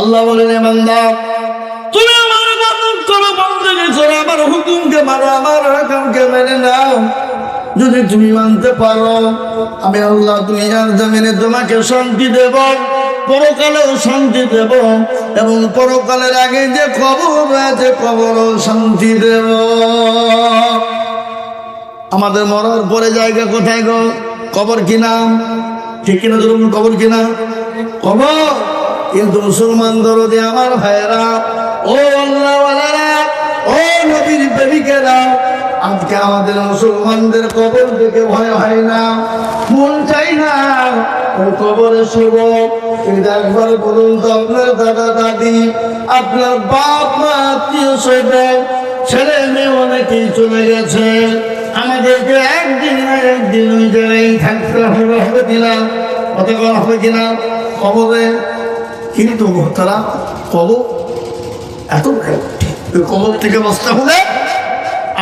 আল্লাহ বলেন বান্দা তুমি আমার ইবাদত করো বন্দী করো আমার হুকুমকে মানো, আমার হুকুমকে মেনে নাও। যদি তুমি মানতে পারো, আমি আল্লাহ তুমি জমিনে তোমাকে শান্তি দেব, পরকালেও শান্তি দেব এবং পরকালের আগে যে কবর রয়েছে কবরও শান্তি দেব। আমাদের মরার পরে জায়গা কোথায় গো? কবর কিনা ঠিক কিনা ধরুন, কবর কিনা কবর। কিন্তু মুসলমান দরদি আমার ভাইয়েরা, ও আল্লাহওয়ালারা, ও নবীর প্রেমিকেরা, আজকে আমাদের মুসলমানদের কবর দেখে ভয় হয় না, মন চাই না ওই কবরে শুভ কিন্তু একবার বলুন তো আপনার দাদা, দাদি, আপনার বাপ, মা, আত্মীয় স্বজন, ছেলে মেয়ে অনেকেই চলে গেছে। আমাদেরকে একদিন না একদিন ওই জায়গায় থাকতে হবে হবে কিনা, কতক্ষণ হবে কিনা, কবরে কিন্তু তারা কবর এত কবর থেকে বসতে হলে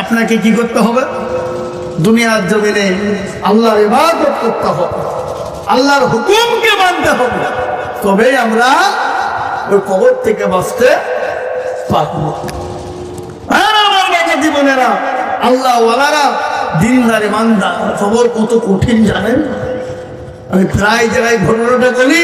আপনাকে কি করতে হবে? দুনিয়ার জমিনে আল্লাহর ইবাদত করতে হবে। আল্লাহর হুকুমকে মানতে হবে। তবেই আমরা ওই কবর থেকে বাঁচতে পারব। জীবনেরা আল্লাহ ওয়ালারা দিনদারি খবর কত কঠিন জানেন? আমি প্রায় জায়গায় ঘটনাটা বলি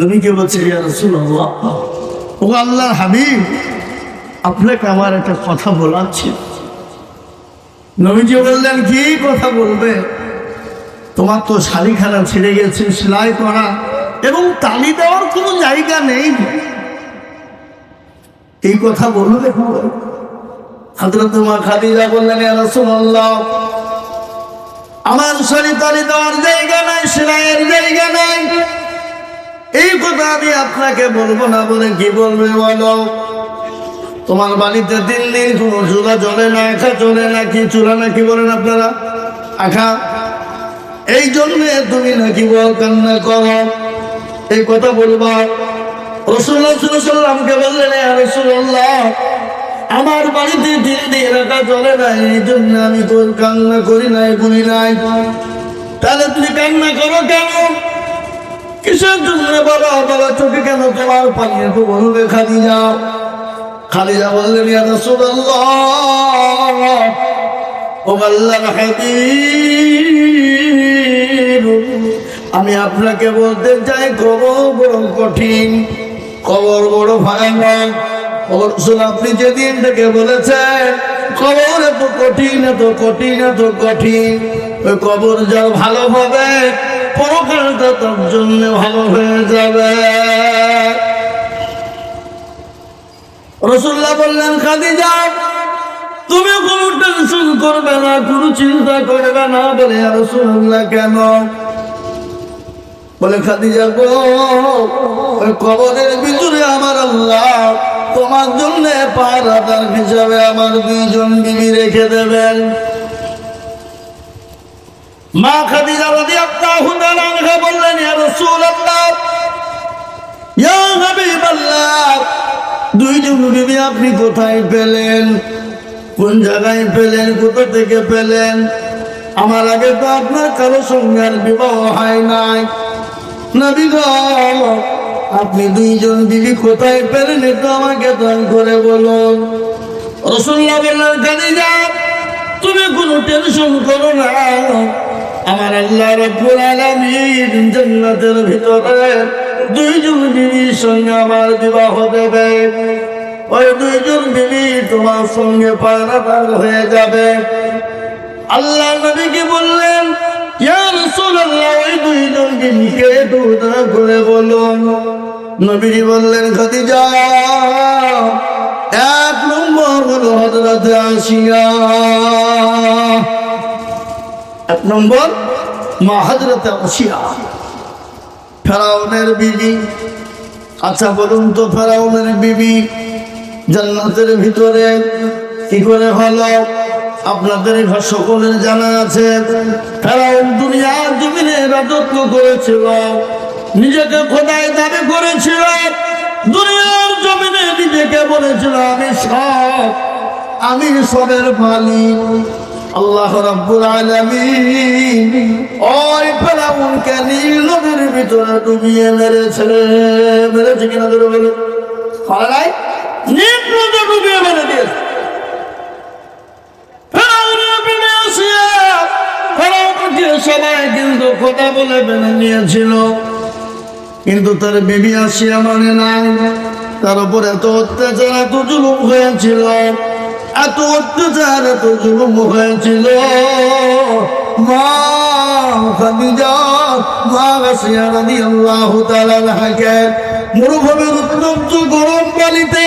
নবীকে বলছে, ইয়া রাসূলুল্লাহ, ও আল্লাহর হাবিব, আপনাকে আমার একটা কথা বলার ছিল। নবীজি বললেন, কি কথা বলবে? তোমার তো শাড়িখানা ছেড়ে গেছে, সেলাই করা এবং তালি দেওয়ার কোনো জায়গা নেই। এই কথা বলবে হাজরত মা খাদিজা বললেন রাসূলুল্লাহ, আমার শাড়ি তালি দেওয়ার জায়গা নাই, সেলাইয়ের জায়গা নাই এই কথা আমি আপনাকে বলব না বলে কি বলবে বলো? তোমার বাড়িতে তিন দিন কোনো চুলা চলে না, আখা চলে না, কি চুলা নাকি বলেন আপনারা? আখা, এই জন্যে তুমি নাকি বল কান্না করো। এই কথা বলবা। রসুল্লাহ সাল্লামকে বললেন রসুল্লাহ আমার বাড়িতে তিন দিন রাখা চলে না, এই জন্য আমি তোর কান্না করি নাই, বলি নাই। তাহলে তুমি কান্না করো কেন? কিসের জন্য বাবা? বাবা চোখে কেন তোমার পানি একটু বলবে খালি যাও বললেন ও আল্লাহর হাবিব আমি আপনাকে বলতে চাই কবর বড় কঠিন কবর বড় ভয়ানক। কবর আপনি যেদিন থেকে বলেছেন কবর এত কঠিন এত কঠিন এত কঠিন, ওই কবর যা ভালো হবে পরকালটা জন্য ভালো হয়ে যাবে। রসুল্লাহ বললেন তুমি কোনো টেনশন করবে না, কোনো চিন্তা করবে না বলে রসুল্লাহ কেন? বলে ওই কবরের ভিতরে আমার আল্লাহ, তোমার জন্য হিসাবে আমার দুইজন বিবি রেখে দেবেন। মা খাদিজা তাআলা বললেন দুইজন আপনি কোথায় পেলেন? কোন জায়গায় পেলেন? কোথা থেকে পেলেন? আমার আগে তো আপনার কারও সঙ্গে বিবাহ হয় নাই। আপনি দুইজন বিবি কোথায় পেলেন একটু আমাকে দান করে বলুন। রসুল্লাহ বললেন খাদিজা তুমি কোনো টেনশন করো না। আমার আল্লাহ রব্বুল আলামিন জান্নাতের ভিতরে দুইজন বিবির সঙ্গে আমার বিবাহ দেবে। ওই দুইজন বিবি তোমার সঙ্গে পারাদার হয়ে যাবে। আল্লাহ নবীকে বললেন ওই দুইজন করে বললেন এক নম্বর এক নম্বর, মা হজরত আসিয়া ফেরাউনের বিবি। আচ্ছা বলুন তো ফেরাউনের বিবি জান্নাতের ভিতরে কি করে হলো? আপনাদের সকলের জানা আছে, ফেরাউন দুনিয়ার জমিনে রাজত্ব করেছিল, নিজেকে খোদায় দাবি করেছিল, দুনিয়ার জমিনে নিজেকে বলেছিল, আমি সব, আমি সবের মালিক। আল্লাহ রাব্বুল আলামিন ওই ফেরাউনকে নীল নদীর ভিতরে ডুবিয়ে মেরেছে মেরেছে কিনা ধরে বলে। নাই? নীল নদী ডুবিয়ে মেরে দিয়েছে। সবাই কিন্তু কথা বলে মেনে নিয়েছিল। কিন্তু তার বেবি আসিয়া মানে নাই। তার উপর এত অত্যাচার, এত জুলুম হয়েছিল। এত অত্যাচার এত জুলুম হয়েছিল। মা খাদিজা, মা গাছিয়া রাদিয়াল্লাহু তাআলা মরুভূমির উত্তপ্ত গরম বালিতে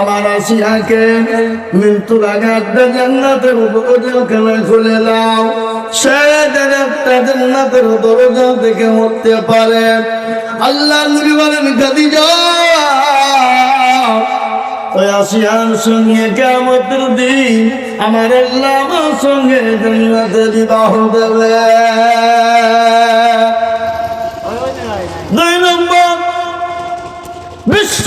আমার আসিয়াকে মৃত্যুর একটা জান্নাতের দরজা খেলা দাও? সে একটা জান্নাতের দরজা মরতে পারে। আল্লাহ নবী বলেন সঙ্গে আমার সঙ্গে দুই নম্বর, বিশ্ব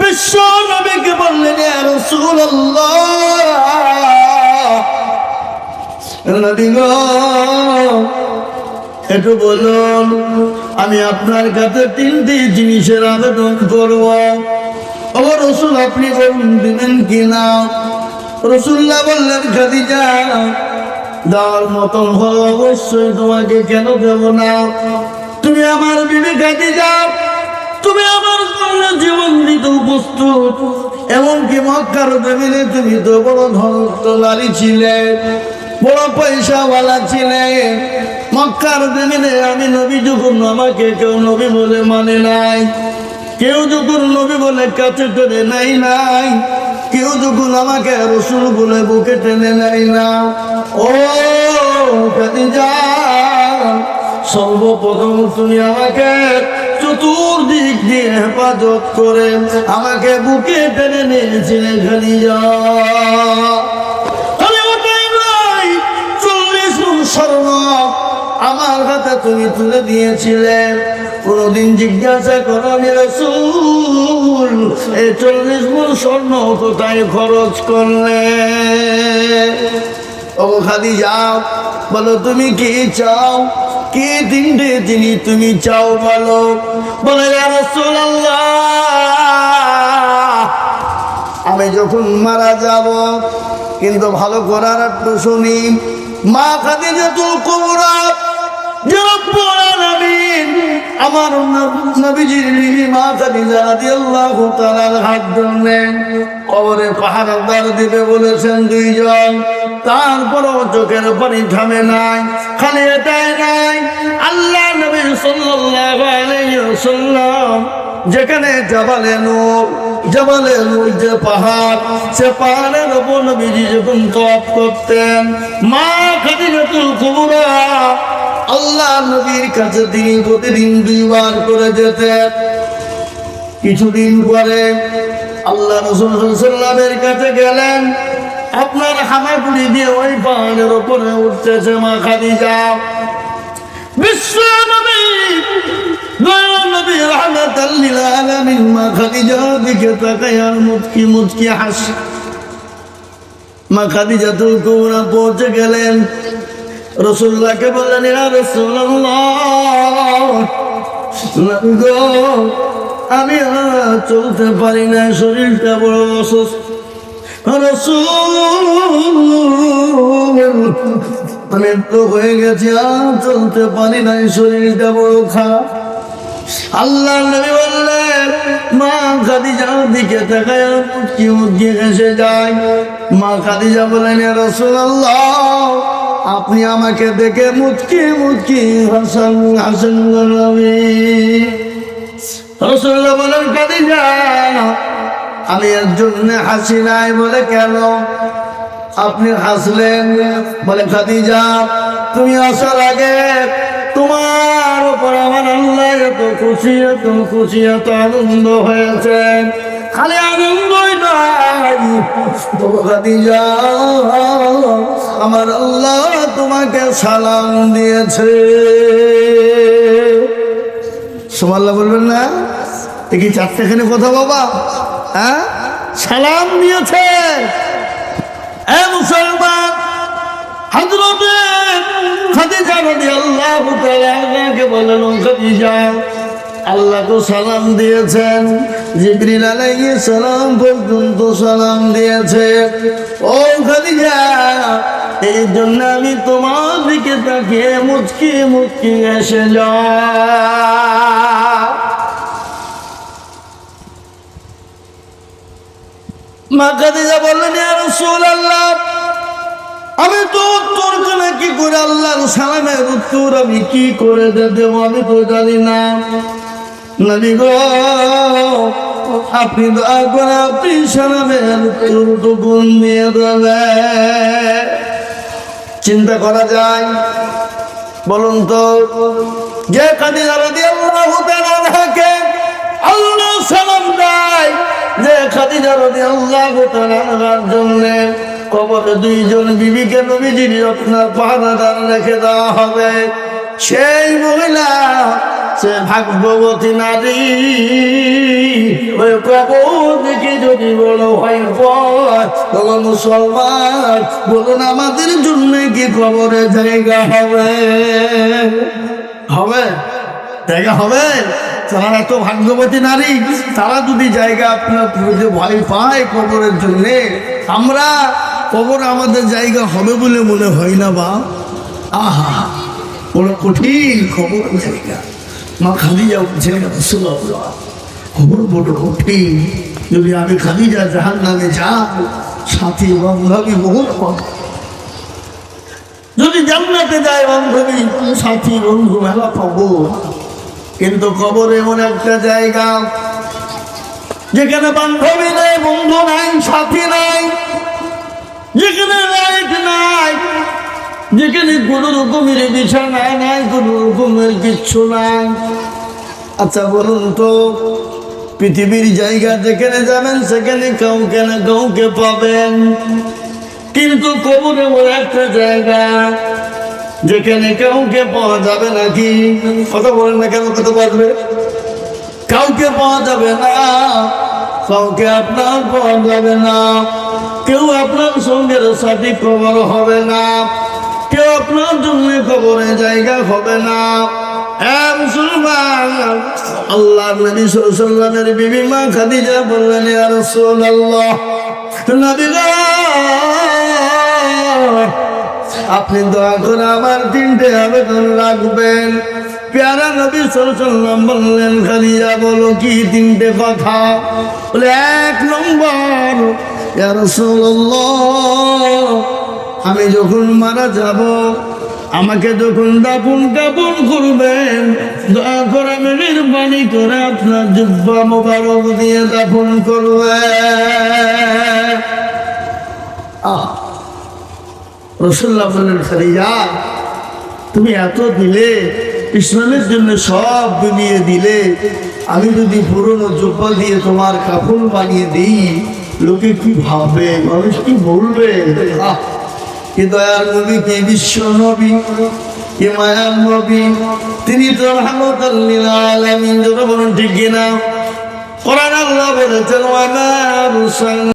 বিশ্ব নবীকে বললেন একটু বলুন, আমি আপনার কাছে তিনটি জিনিসের আবেদন করব। ও রসুল, আপনি বলুন, দিবেন কিনা? রসুল্লাহ বললেন, খাদিজা দেওয়ার মতন হল অবশ্যই তোমাকে কেন দেব না? তুমি আমার বিবে খাদিজা তুমি আমার জন্য জীবন দিতে প্রস্তুত এমনকি মক্কার জমিনে তুমি তো বড় ধনত্ব নারী ছিলে, বড় পয়সাওয়ালা ছিলে। মক্কার জমিনে আমি নবী যখন আমাকে কেউ নবী বলে মানে নাই, কেউ যখন নবী বলে কাছে টেনে নাই নাই, কেউ যখন আমাকে রসুল বলে বুকে টেনে নাই না। ও যা সর্বপ্রথম তুমি আমাকে চতুর্দিক দিয়ে হেফাজত করে আমাকে বুকে টেনে নিয়েছিলে খালি যা আমি ওটাই নই, চল্লিশ স্বর্ণ আমার হাতে তুমি তুলে দিয়েছিলে। কোনদিন জিজ্ঞাসা করো আমি রসুল এই চল্লিশ গুণ স্বর্ণ কোথায় খরচ করলে? ও খালি যাও বলো তুমি কি চাও? কি তিনটে তিনি তুমি চাও বলো বলে আমি যখন মারা যাব, কিন্তু ভালো করার একটু শুনি, মা খাদি যত পড়ার আলামিন আমার নবীজির হাত ধরলেন। কবরে পাহারাদার দিবে বলেছেন দুইজন। চোখের পানি থামে নাই, খালি এটাই নাই। আল্লাহ নবী সাল্লাল্লাহু যেখানে জাবালে নূর জাবালে নূর যে পাহাড়, সে পাহাড়ের উপর নবীজি যখন তপ করতেন, মা খাদিজাতুল কুবরা আল্লাহ নবীর কাছে তিনি প্রতিদিন দুইবার করে যেতেন কিছুদিন পরে আল্লাহ রসুল সাল্লামের কাছে গেলেন। আপনার হামাগুড়ি দিয়ে ওই পাহাড়ের উপরে উঠতেছে মা খাদিজা। বিশ্ব মা মুচকি মুচকি হাসি মা খাদিজাতুল কুবরা পৌঁছে গেলেন। রসুল্লাহকে বললেন আমি চলতে পারি না, শরীরটা বড় অসুস্থ। আমি তো হয়ে গেছি, আর চলতে পারি না শরীরটা বড় খা আল্লাহ নবী বললেন, মা খাদিজার দিকে তাকায় মুটকি মুটকি হেসে যায়। মা খাদিজা বলেন রসুল্লাহ আপনি আমাকে দেখে মুটকি মুটকি হাসান হাসান রসুল্লাহ বলেন খাদিজা আমি এর জন্য হাসি নাই বলে কেন? আপনি হাসলেন বলে, খাদিজা, তুমি আসার আগে তোমার উপর আমার আল্লাহ এত খুশি এত খুশি, এত আনন্দ হয়েছে। খালি আমার আল্লাহ তোমাকে সালাম দিয়েছে। সোমাল্লাহ বলবেন না? কি চারটেখানে কথা বাবা? হ্যাঁ? সালাম দিয়েছে। মুসলমান আনহাকে বলেন আল্লাহ তো সালাম দিয়েছেন। জিবরিল আলাইহিস সালাম পর্যন্ত সালাম দিয়েছে। ও খাদিজা, এই জন্য আমি তোমার দিকে তাকিয়ে মুচকি মুচকি এসে মা খাদিজা বললেন, ইয়া রাসূলুল্লাহ, আমি তো উত্তর করে কি করে আল্লাহর সালামের উত্তর আমি কি করে দেব? আমি তো জানি না। নবী গো, আপনি দয়া করে আপনি সালামের উত্তরটুকু দিয়ে দেবে। চিন্তা করা যায়, বলুন তো, যে খাদিজা রাদিয়াল্লাহু তাআলাকে আল্লাহ সালাম দেয়, যে খাদিজা রাদিয়াল্লাহু তাআলার জন্য কবরে দুইজন বিবিকে নবীজির আপনার পাহারাদার রেখে দেওয়া হবে। সেই মহিলা সে ভাগ্যবতী নারী, ওই কবর দেখে যদি বড় হয় তখন মুসলমান বলুন, আমাদের জন্য কি কবরে জায়গা হবে? হবে? জায়গা হবে? তারা এত ভাগ্যবতী নারী, তারা যদি জায়গা আপনার যে ভয় পায় কবরের জন্য, আমরা কবর আমাদের জায়গা হবে বলে মনে হয় না বা? আহা, বড় কঠিন খবর জায়গা। মা খালি যাও খবর বড় কঠিন। যদি আমি যা জাহান নামে যা সাথী বান্ধবী বহুত কম যদি জান্নাতে যায় বান্ধবী, সাথী বন্ধু মেলা পাবো। কিন্তু কবর এমন একটা জায়গা, যেখানে বান্ধবী নাই, বন্ধু নাই, সাথী নাই, যেখানে লাইট নাই যেখানে কোনো রকমের বিছানা নাই, কোনো রকমের কিচ্ছু নাই। আচ্ছা বলুন তো, পৃথিবীর জায়গা যেখানে যাবেন, সেখানে কাউকে না কাউকে পাবেন। কিন্তু কবরে বলে একটা জায়গা, যেখানে কাউকে পাওয়া যাবে নাকি কথা বলেন না কেন কথা পারবে কাউকে পাওয়া যাবে না, কাউকে আপনার পাওয়া যাবে না। কেউ আপনার সঙ্গে সাথী খবর হবে না। কেউ আপনার জন্য খবরে জায়গা হবে না। আল্লাহ আপনি দোয়া করে আমার তিনটে আবেদন রাখবেন। পেয়ারা নবী সাল্লাম বললেন খালিয়া বলো কি তিনটে কথা? বলে, এক নম্বর আমি যখন মারা যাব আমাকে যখন দাপন কাপন করবেন দয়া করে মেহরবানি করে আপনার জুব্বা মোবারক দিয়ে দাপন খালিজা তুমি এত দিলে ইসলামের জন্য সব বিলিয়ে দিলে আমি যদি পুরনো জুব্বা দিয়ে তোমার কাপড় বানিয়ে দিই লোকে কি ভাববে মানুষ কি বলবে? আহ, কি দয়ার নবী কি বিশ্ব নবী কি মায়ার নবী, তিনি তো রহমতাল্লিল আলামিন। যত বলুন, ঠিক কিনা? কোরআন আল্লাহ বলেছেন, ওয়া মা